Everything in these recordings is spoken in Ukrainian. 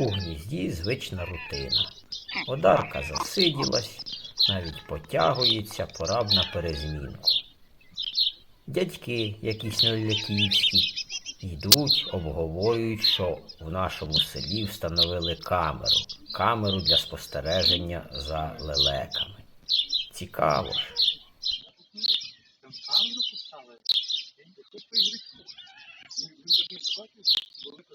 У гнізді звична рутина. Одарка засиділась, навіть потягується, пора б на перезмінку. Дядьки, якісь неляківські, йдуть, обговорюють, що в нашому селі встановили камеру. Камеру для спостереження за лелеками. Цікаво ж. Камеру поставили. Хто поігрить? Ну, він так не побачив, велика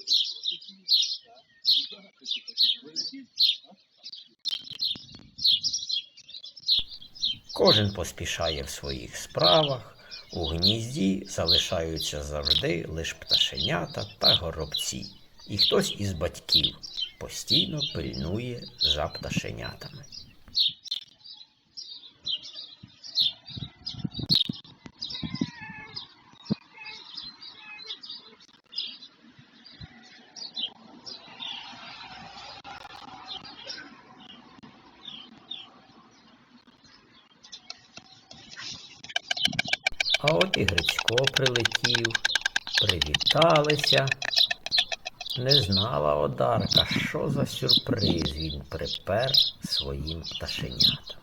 Кожен поспішає в своїх справах. У гнізді залишаються завжди лиш пташенята та горобці. І хтось із батьків постійно пильнує за пташенятами. А от і Грицько прилетів, привіталися. Не знала Одарка, що за сюрприз він припер своїм пташенятам.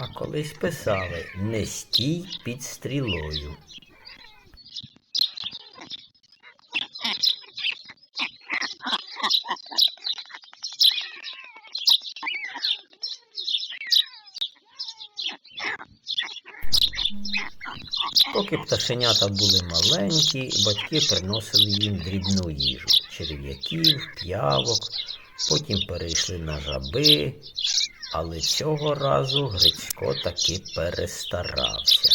А колись писали не стій під стрілою. Поки пташенята були маленькі, батьки приносили їм дрібну їжу черв'яків, п'явок, потім перейшли на жаби, але цього разу Грицько таки перестарався.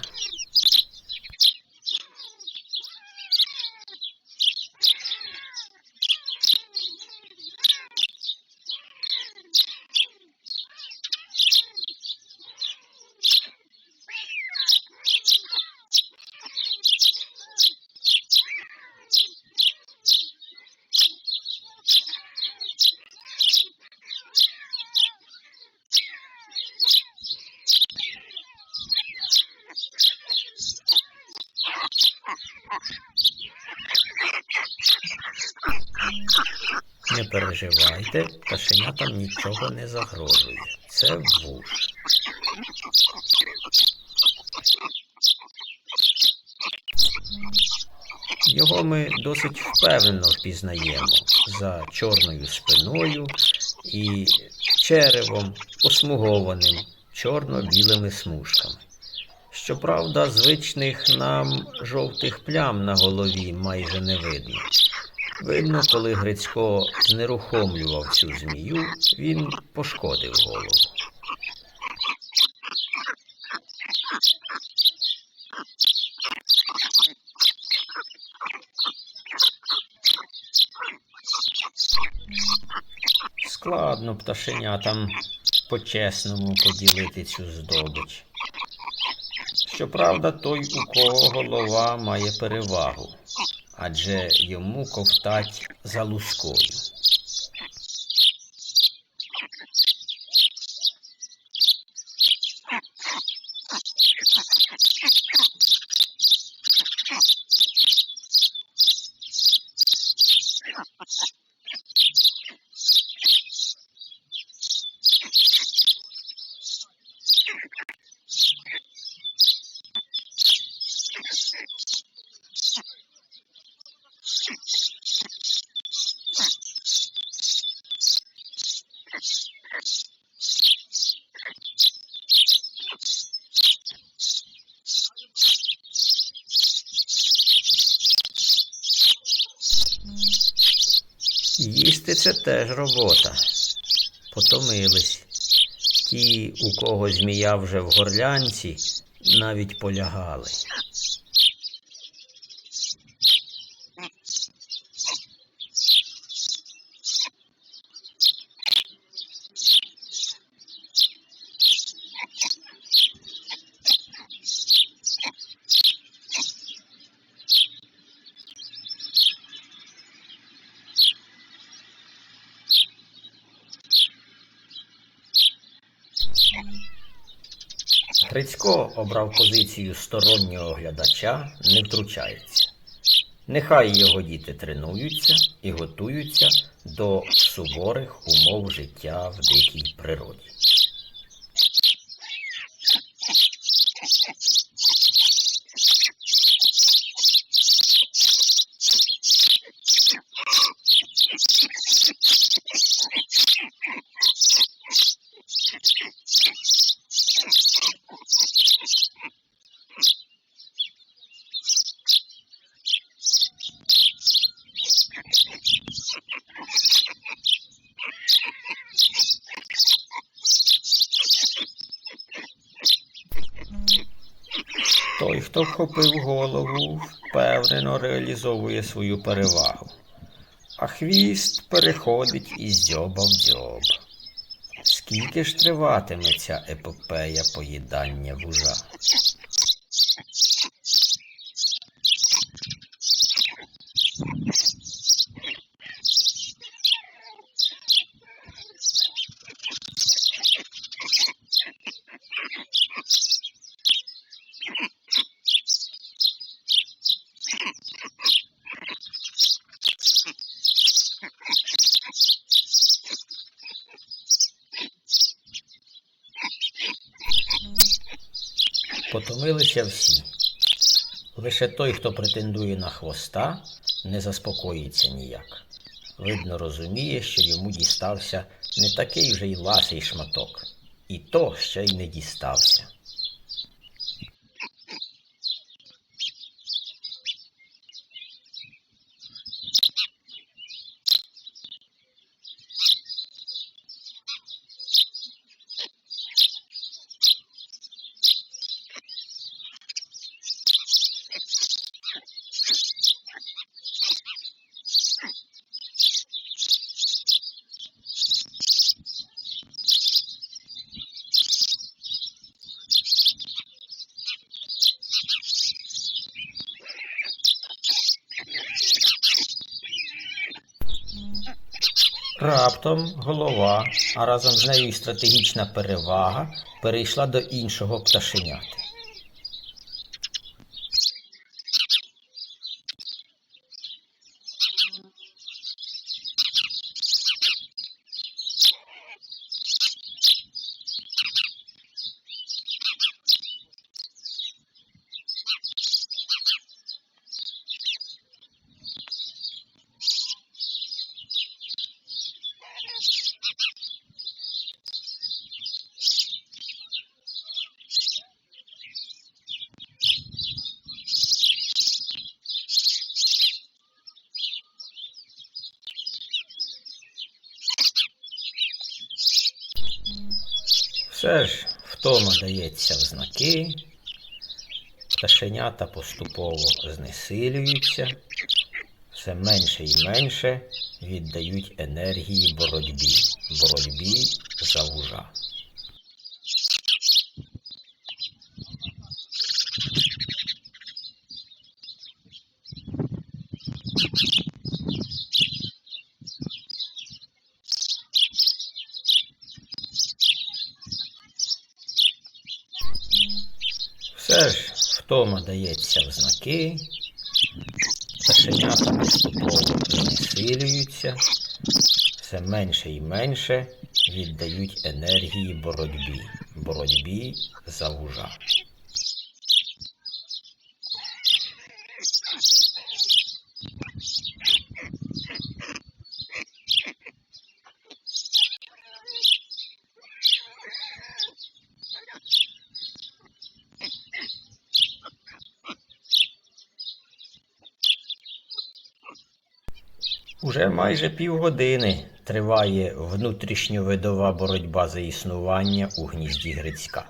Не переживайте, пташенятам нічого не загрожує. Це вуш. Його ми досить впевнено впізнаємо за чорною спиною і черевом, посмугованим чорно-білими смужками. Щоправда, звичних нам жовтих плям на голові майже не видно. Видно, коли Грицько знерухомлював цю змію, він пошкодив голову. Складно пташенятам по-чесному поділити цю здобич. Щоправда, той, у кого голова має перевагу, адже йому ковтать за лускою. Їсти це теж робота. Потомились. Ті, у кого змія вже в горлянці, навіть полягали. Грицько обрав позицію стороннього глядача, не втручається. Нехай його діти тренуються і готуються до суворих умов життя в дикій природі. Той, хто вхопив голову, впевнено реалізовує свою перевагу, а хвіст переходить із дзьоба в дзьоб. Скільки ж триватиме ця епопея поїдання вужа? Потомилися всі. Лише той, хто претендує на хвоста, не заспокоїться ніяк. Видно, розуміє, що йому дістався не такий вже й ласий шматок, і то ще й не дістався. Раптом голова, а разом з нею і стратегічна перевага перейшла до іншого пташеняти. Все ж втома дається в знаки, пташенята поступово знесилюються, все менше і менше віддають енергії боротьбі, боротьбі за вужа. Все ж втома дається в знаки, пташенята поступово насилюються, все менше і менше віддають енергії боротьбі, боротьбі за вужа. Уже майже півгодини триває внутрішньовидова боротьба за існування у гнізді Грицька.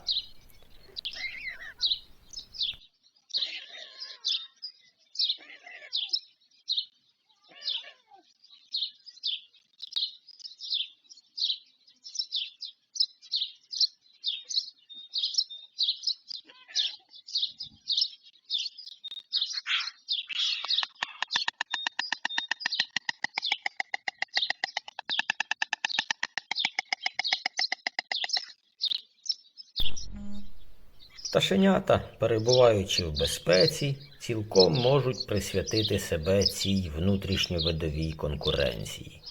Пташенята, перебуваючи в безпеці, цілком можуть присвятити себе цій внутрішньовидовій конкуренції.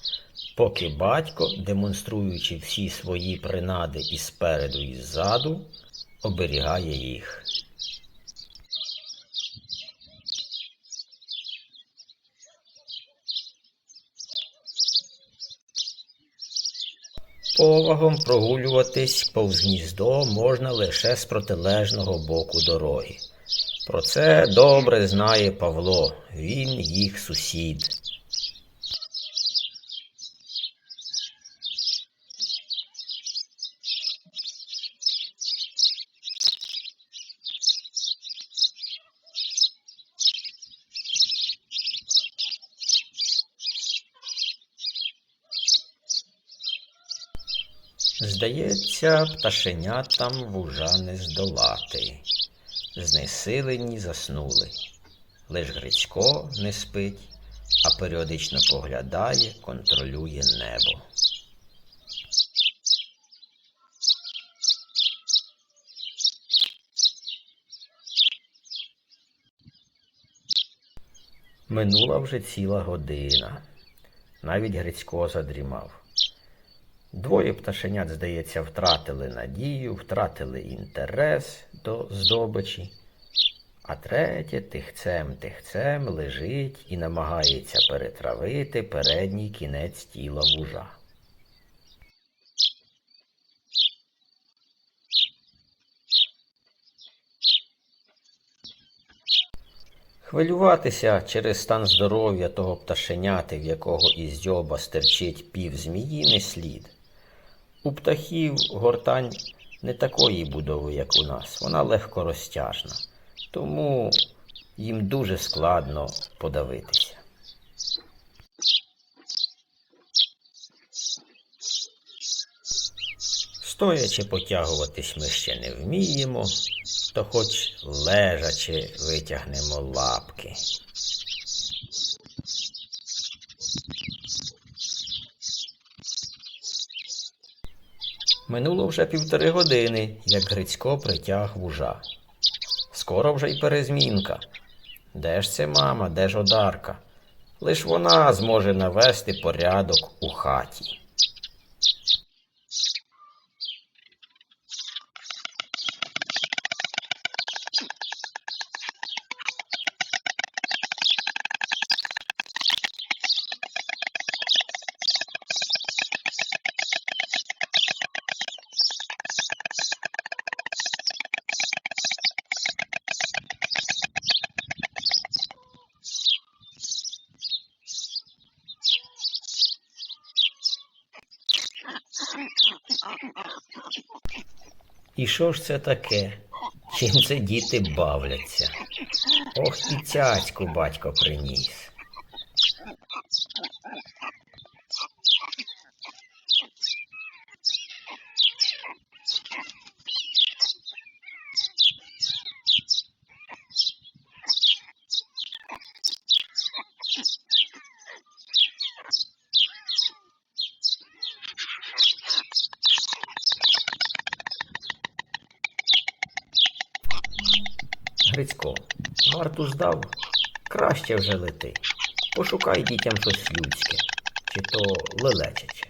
Поки батько, демонструючи всі свої принади і спереду, і ззаду, оберігає їх. Повагом прогулюватись повз гніздо можна лише з протилежного боку дороги. Про це добре знає Павло, він їх сусід. Здається, пташенятам вужа не здолати. Знесилені заснули. Лиш Грицько не спить, а періодично поглядає, контролює небо. Минула вже ціла година. Навіть Грицько задрімав. Двоє пташенят, здається, втратили надію, втратили інтерес до здобичі, а третє тихцем-тихцем лежить і намагається перетравити передній кінець тіла вужа. Хвилюватися через стан здоров'я того пташеняти, в якого із дзьоба стерчить пів змії, не слід. У птахів гортань не такої будови, як у нас. Вона легко розтяжна, тому їм дуже складно подавитися. Стоячи потягуватись ми ще не вміємо, то хоч лежачи витягнемо лапки. Минуло вже півтори години, як Грицько притяг вужа. Скоро вже й перезмінка. Де ж це мама, де ж одарка? Лиш вона зможе навести порядок у хаті. І що ж це таке? Чим це діти бавляться? Ох і цяцьку батько приніс. Грицько, варту здав, краще вже лети. Пошукай дітям щось людське, чи то лелечаче.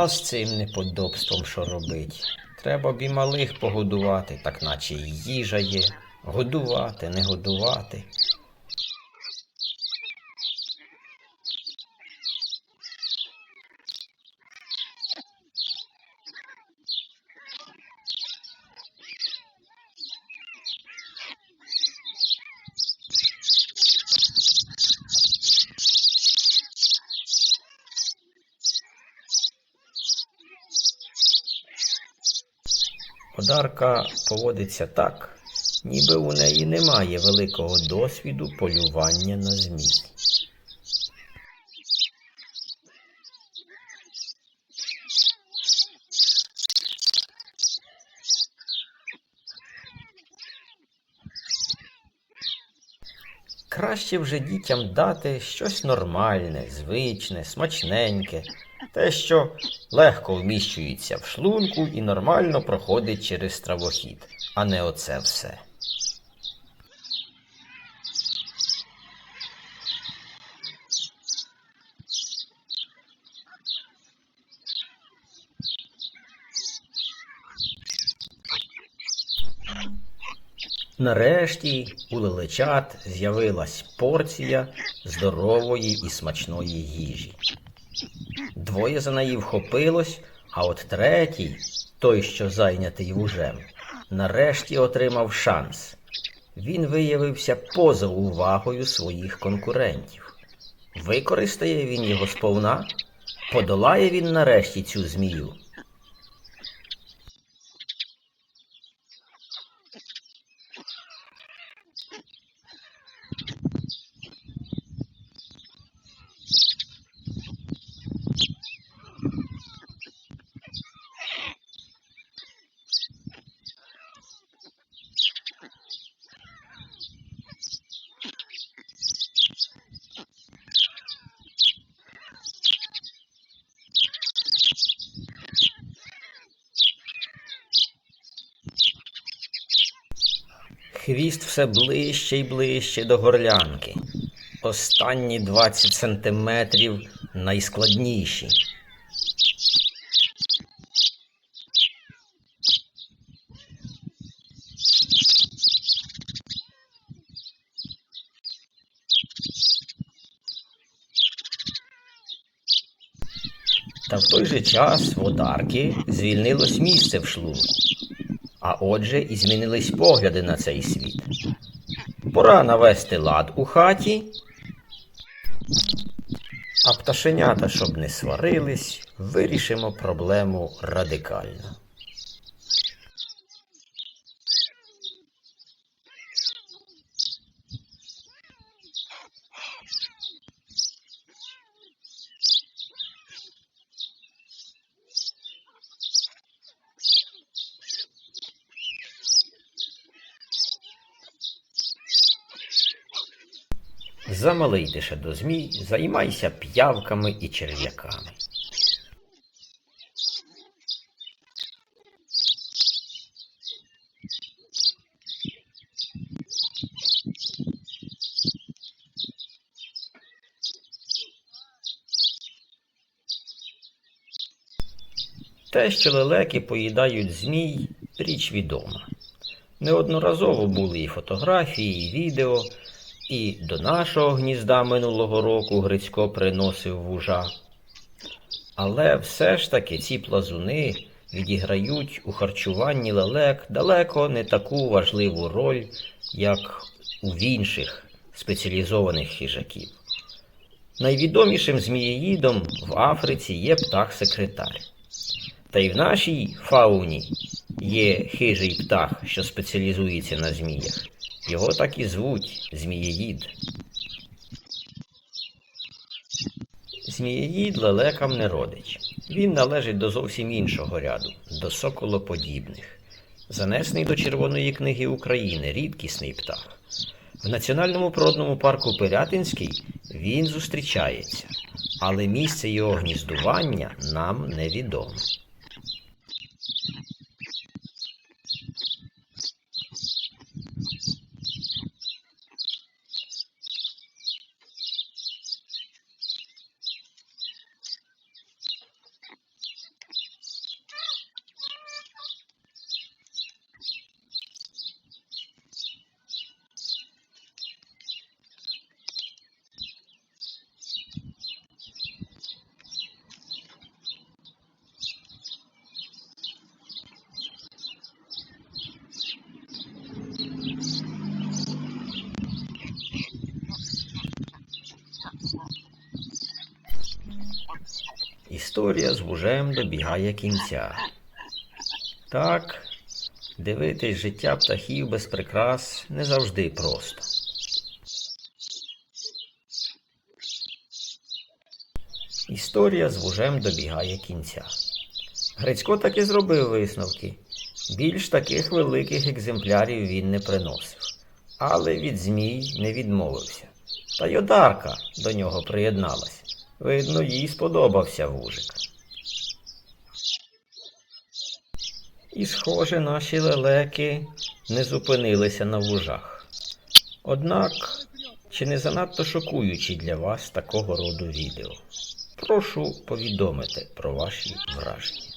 А з цим неподобством що робить? Треба б і малих погодувати, так наче й їжа є. Годувати, не годувати. Одарка поводиться так, ніби у неї немає великого досвіду полювання на змій. Краще вже дітям дати щось нормальне, звичне, смачненьке, те, що легко вміщується в шлунку і нормально проходить через стравохід, а не оце все. Нарешті у лелечат з'явилась порція здорової і смачної їжі. Двоє за неї вхопилось, а от третій, той, що зайнятий вужем, нарешті отримав шанс. Він виявився поза увагою своїх конкурентів. Використає він його сповна, подолає він нарешті цю змію. Хвіст все ближче й ближче до горлянки. Останні 20 сантиметрів найскладніші. Та в той же час в одарки звільнилось місце в шлунку. А отже, і змінились погляди на цей світ. Пора навести лад у хаті, а пташенята, щоб не сварились, вирішимо проблему радикально. Замалий ти ще до змій, займайся п'явками і черв'яками. Те, що лелеки поїдають змій, річ відома. Неодноразово були і фотографії, і відео, і до нашого гнізда минулого року Грицько приносив вужа. Але все ж таки ці плазуни відіграють у харчуванні лелек далеко не таку важливу роль, як у інших спеціалізованих хижаків. Найвідомішим змієїдом в Африці є птах-секретар. Та й в нашій фауні є хижий птах, що спеціалізується на зміях. Його так і звуть Змієїд. Змієїд лелекам не родич. Він належить до зовсім іншого ряду, до соколоподібних. Занесений до Червоної книги України, рідкісний птах. В Національному природному парку Пирятинський він зустрічається, але місце його гніздування нам невідоме. Історія з вужем добігає кінця. Так, Дивитись життя птахів без прикрас не завжди просто. Історія з вужем добігає кінця. Грицько таки зробив висновки. Більш таких великих екземплярів він не приносив, але від змій не відмовився. Та й Одарка до нього приєдналась. Видно, їй сподобався вужик. І, схоже, наші лелеки не зупинилися на вужах. Однак, чи не занадто шокуючі для вас такого роду відео? Прошу повідомити про ваші враження.